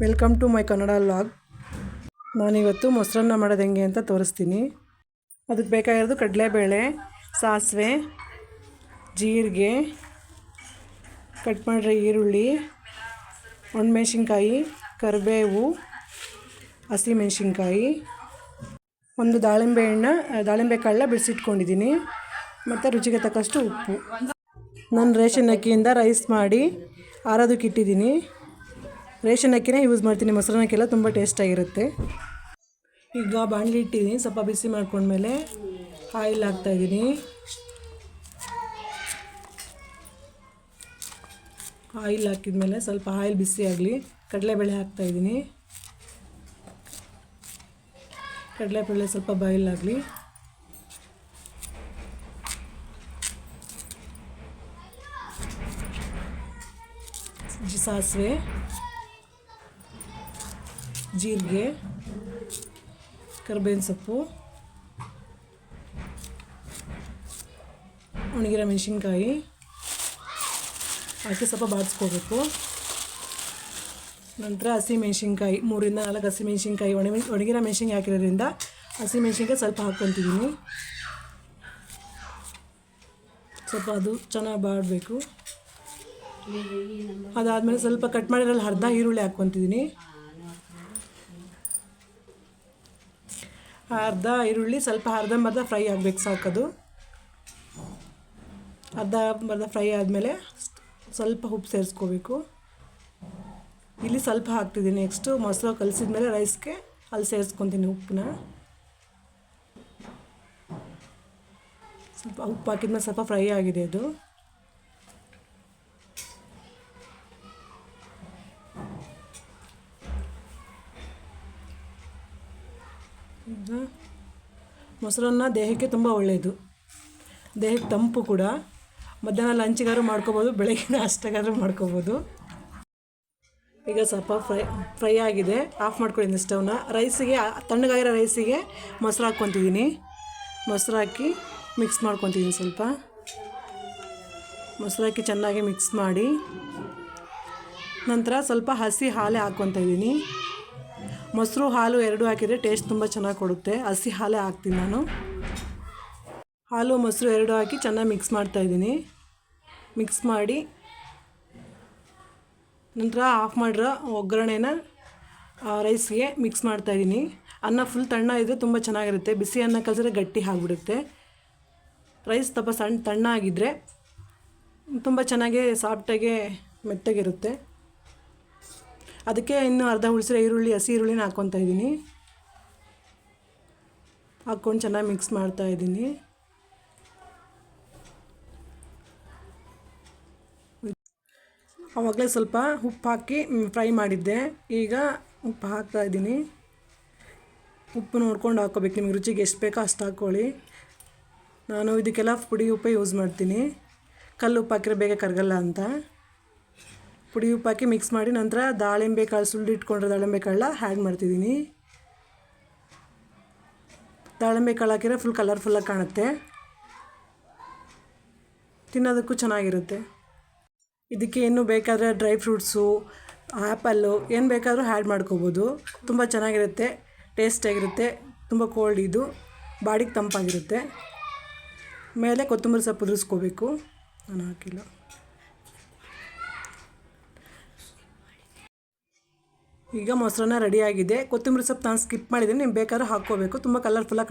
Welcome to my Kannada log. ನಾನಿವತ್ತು ಮೊಸರನ್ನ ಮಾಡೋದು ಹೆಂಗೆ ಅಂತ ತೋರಿಸ್ತೀನಿ. ಅದಕ್ಕೆ ಬೇಕಾಗಿರೋದು ಕಡಲೆಬೇಳೆ, ಸಾಸಿವೆ, ಜೀರಿಗೆ, ಕಟ್ ಮಾಡಿರೋ ಈರುಳ್ಳಿ, ಒಣಮೆಣ್ಸಿನ್ಕಾಯಿ, ಕರಿಬೇವು, ಹಸಿಮೆಣ್ಸಿನ್ಕಾಯಿ, ಒಂದು ದಾಳಿಂಬೆ ಹಣ್ಣು ದಾಳಿಂಬೆ ಕಾಳನ್ನ ಬಿಡಿಸಿಟ್ಕೊಂಡಿದ್ದೀನಿ. ಮತ್ತು ರುಚಿಗೆ ತಕ್ಕಷ್ಟು ಉಪ್ಪು. ನಾನು ರೇಷನ್ ಅಕ್ಕಿಯಿಂದ ರೈಸ್ ಮಾಡಿ ಆರೋದಕ್ಕೆ ಇಟ್ಟಿದ್ದೀನಿ. ರೇಷನ್ ಅಕ್ಕಿನೇ ಯೂಸ್ ಮಾಡ್ತೀನಿ ಮೊಸರನ್ನಕ್ಕೆಲ್ಲ ತುಂಬ ಟೇಸ್ಟಾಗಿರುತ್ತೆ ಈಗ ಬಾಣಲಿ ಇಟ್ಟಿದ್ದೀನಿ. ಸ್ವಲ್ಪ ಬಿಸಿ ಮಾಡ್ಕೊಂಡ್ಮೇಲೆ ಆಯಿಲ್ ಹಾಕ್ತಾಯಿದ್ದೀನಿ ಆಯಿಲ್ ಹಾಕಿದ್ಮೇಲೆ ಸ್ವಲ್ಪ ಆಯಿಲ್ ಬಿಸಿ ಆಗಲಿ. ಕಡಲೆಬೇಳೆ ಹಾಕ್ತಾಯಿದ್ದೀನಿ ಕಡಲೆಬೇಳೆ ಸ್ವಲ್ಪ ಬಾಯಿಲ್ ಆಗಲಿ. ಜಿ- ಸಾಸಿವೆ. ಜೀರಿಗೆ, ಕರ್ಬೇವಿನ ಸೊಪ್ಪು, ಒಣಗಿರೋ ಮೆಣಸಿನ್ಕಾಯಿ ಹಾಕಿ ಸ್ವಲ್ಪ ಬಾಡಿಸ್ಕೋಬೇಕು ನಂತರ ಹಸಿ ಮೆಣಸಿನ್ಕಾಯಿ, ಮೂರಿಂದ ನಾಲ್ಕು ಹಸಿ ಮೆಣಸಿನ್ಕಾಯಿ ಒಣ ಒಣಗಿರೋ ಮೆಣಸಿನ್ಕಾಯಿ ಹಾಕಿರೋದ್ರಿಂದ ಹಸಿ ಮೆಣಸಿನ್ಕಾಯಿ ಸ್ವಲ್ಪ ಹಾಕ್ಕೊತಿದ್ದೀನಿ. ಸ್ವಲ್ಪ ಅದು ಚೆನ್ನಾಗಿ ಬಾಡಬೇಕು. ಅದಾದಮೇಲೆ ಸ್ವಲ್ಪ ಕಟ್ ಮಾಡಿರೋಲ್ಲಿ ಅರ್ಧ ಈರುಳ್ಳಿ ಹಾಕ್ಕೊತಿದ್ದೀನಿ. ಅರ್ಧ ಈರುಳ್ಳಿ, ಸ್ವಲ್ಪ ಅರ್ಧಂಬರ್ಧ ಫ್ರೈ ಆಗಬೇಕು ಸಾಕದು. ಅರ್ಧ ಫ್ರೈ ಆದಮೇಲೆ ಸ್ವಲ್ಪ ಉಪ್ಪು ಸೇರಿಸ್ಕೋಬೇಕು. ಇಲ್ಲಿ ಸ್ವಲ್ಪ ಹಾಕ್ತಿದ್ದೀನಿ. ನೆಕ್ಸ್ಟು ಮೊಸರು ಕಲಸಿದ್ಮೇಲೆ ರೈಸ್ಗೆ ಅಲ್ಲಿ ಸೇರಿಸ್ಕೊತೀನಿ ಉಪ್ಪನ್ನ. ಸ್ವಲ್ಪ ಉಪ್ಪು ಹಾಕಿದ್ಮೇಲೆ ಸ್ವಲ್ಪ ಫ್ರೈ ಆಗಿದೆ ಅದು. ಮೊಸರನ್ನ ದೇಹಕ್ಕೆ ತುಂಬ ಒಳ್ಳೆಯದು ದೇಹಕ್ಕೆ ತಂಪು ಕೂಡ. ಮಧ್ಯಾಹ್ನ ಲಂಚ್ಗಾದ್ರೂ ಮಾಡ್ಕೋಬೋದು, ಬೆಳಗ್ಗೆ ಅಷ್ಟಗಾದ್ರೂ ಮಾಡ್ಕೋಬೋದು. ಈಗ ಸ್ವಲ್ಪ ಫ್ರೈ ಫ್ರೈ ಆಗಿದೆ. ಆಫ್ ಮಾಡ್ಕೊಂಡಿದ್ದೀನಿ ಸ್ಟವ್ನ. ರೈಸಿಗೆ, ತಣ್ಣಗಾಗಿರೋ ರೈಸಿಗೆ ಮೊಸರು ಹಾಕ್ಕೊತಿದ್ದೀನಿ. ಮೊಸರು ಹಾಕಿ ಮಿಕ್ಸ್ ಮಾಡ್ಕೊತಿದ್ದೀನಿ ಸ್ವಲ್ಪ. ಮೊಸರು ಹಾಕಿ ಚೆನ್ನಾಗಿ ಮಿಕ್ಸ್ ಮಾಡಿ. ನಂತರ ಸ್ವಲ್ಪ ಹಸಿ ಹಾಲೇ ಹಾಕ್ಕೊತಾ ಇದ್ದೀನಿ ಮೊಸರು ಹಾಲು ಎರಡು ಹಾಕಿದರೆ ಟೇಸ್ಟ್ ತುಂಬ ಚೆನ್ನಾಗಿ ಕೊಡುತ್ತೆ. ಹಸಿ ಹಾಲೇ ಹಾಕ್ತೀನಿ ನಾನು. ಹಾಲು ಮೊಸರು ಎರಡು ಹಾಕಿ ಚೆನ್ನಾಗಿ ಮಿಕ್ಸ್ ಮಾಡ್ತಾಯಿದ್ದೀನಿ ಮಿಕ್ಸ್ ಮಾಡಿ ನಂತರ ಆಫ್ ಮಾಡಿರೋ ಒಗ್ಗರಣೆನ ರೈಸ್ಗೆ ಮಿಕ್ಸ್ ಮಾಡ್ತಾಯಿದ್ದೀನಿ ಅನ್ನ ಫುಲ್ ತಣ್ಣ ಇದ್ದರೆ ತುಂಬ ಚೆನ್ನಾಗಿರುತ್ತೆ. ಬಿಸಿ ಅನ್ನ ಕಲಸಿದ್ರೆ ಗಟ್ಟಿ ಆಗಿಬಿಡುತ್ತೆ. ರೈಸ್ ತಪ್ಪ ಸಣ್ಣ ತಣ್ಣ ಆಗಿದ್ದರೆ ತುಂಬ ಚೆನ್ನಾಗಿ ಸಾಫ್ಟಾಗೆ ಮೆತ್ತಗಿರುತ್ತೆ. ಅದಕ್ಕೆ ಇನ್ನು ಅರ್ಧ ಉಳಿಸಿರೋ ಈರುಳ್ಳಿ, ಹಸಿ ಈರುಳ್ಳಿನ ಹಾಕ್ಕೊತಾ ಇದ್ದೀನಿ. ಹಾಕ್ಕೊಂಡು ಚೆನ್ನಾಗಿ ಮಿಕ್ಸ್ ಮಾಡ್ತಾ ಇದ್ದೀನಿ. ಆವಾಗಲೇ ಸ್ವಲ್ಪ ಉಪ್ಪು ಹಾಕಿ ಫ್ರೈ ಮಾಡಿದ್ದೆ. ಈಗ ಉಪ್ಪು ಹಾಕ್ತಾ ಇದ್ದೀನಿ. ಉಪ್ಪು ನೋಡ್ಕೊಂಡು ಹಾಕ್ಕೋಬೇಕು. ನಿಮ್ಗೆ ರುಚಿಗೆ ಎಷ್ಟು ಬೇಕೋ ಅಷ್ಟು ಹಾಕ್ಕೊಳ್ಳಿ. ನಾನು ಇದಕ್ಕೆಲ್ಲ ಪುಡಿ ಉಪ್ಪೇ ಯೂಸ್ ಮಾಡ್ತೀನಿ. ಕಲ್ಲು ಉಪ್ಪು ಹಾಕಿರೋ ಬೇಗ ಕರಗಲ್ಲ ಅಂತ. ಪುಡಿ ಉಪ್ಪಾಕಿ ಮಿಕ್ಸ್ ಮಾಡಿ ನಂತರ ದಾಳಿಂಬೆ ಕಾಳು ಸುಳ್ಳು ಇಟ್ಕೊಂಡ್ರೆ ದಾಳಿಂಬೆ ಕಾಳನ್ನ ಆ್ಯಡ್ ಮಾಡ್ತಿದ್ದೀನಿ. ದಾಳಿಂಬೆ ಕಾಳು ಹಾಕಿದ್ರೆ ಫುಲ್ ಕಲರ್ಫುಲ್ಲಾಗಿ ಕಾಣುತ್ತೆ. ತಿನ್ನೋದಕ್ಕೂ ಚೆನ್ನಾಗಿರುತ್ತೆ. ಇದಕ್ಕೆ ಇನ್ನೂ ಬೇಕಾದರೆ ಡ್ರೈ ಫ್ರೂಟ್ಸು ಆ್ಯಪಲ್ಲು ಏನು ಬೇಕಾದರೂ ಆ್ಯಡ್ ಮಾಡ್ಕೋಬೋದು. ತುಂಬ ಚೆನ್ನಾಗಿರುತ್ತೆ ಟೇಸ್ಟಾಗಿರುತ್ತೆ ತುಂಬ ಕೋಲ್ಡ್ ಇದು, ಬಾಡಿಗೆ ತಂಪಾಗಿರುತ್ತೆ. ಮೇಲೆ ಕೊತ್ತಂಬರಿ ಸೊಪ್ಪು ಉದುರಿಸ್ಕೋಬೇಕು. ನಾನು ಹಾಕಿಲ್ಲ. ಈಗ ಮೊಸರನ್ನ ರೆಡಿಯಾಗಿದೆ ಕೊತ್ತಂಬರಿ ಸೊಪ್ಪು ನಾನು ಸ್ಕಿಪ್ ಮಾಡಿದ್ದೀನಿ. ನೀವು ಬೇಕಾದ್ರೂ ಹಾಕ್ಕೋಬೇಕು. ತುಂಬ ಕಲರ್ಫುಲ್ಲಾಗಿ